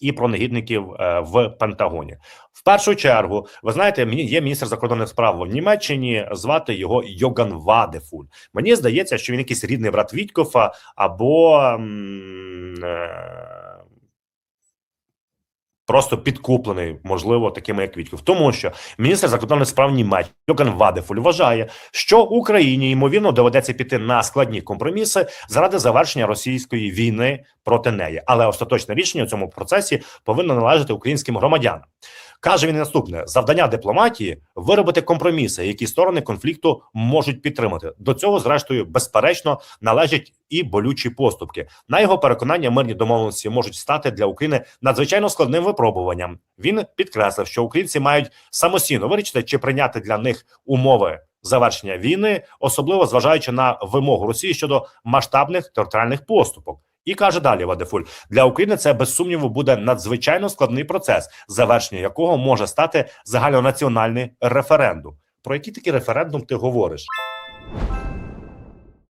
і про негідників е, в Пентагоні. В першу чергу, ви знаєте, мені є міністр закордонних справ в Німеччині. Звати його Йоган Вадефуль. Мені здається, що він якийсь рідний брат Вітькофа або. м, е, Просто підкуплений, можливо, такими як Вітьків. Тому що міністр закордонних справ Німеччини Йоган Вадефуль вважає, що Україні ймовірно доведеться піти на складні компроміси заради завершення російської війни проти неї. Але остаточне рішення у цьому процесі повинно належати українським громадянам. Каже він наступне: завдання дипломатії виробити компроміси, які сторони конфлікту можуть підтримати. До цього, зрештою, безперечно, належать і болючі поступки. На його переконання, мирні домовленості можуть стати для України надзвичайно складним випробуванням. Він підкреслив, що українці мають самостійно вирішити, чи прийняти для них умови завершення війни, особливо зважаючи на вимогу Росії щодо масштабних територіальних поступок. І каже далі Вадефуль для України це без сумніву буде надзвичайно складний процес, завершення якого може стати загальнонаціональний референдум. Про який такий референдум ти говориш?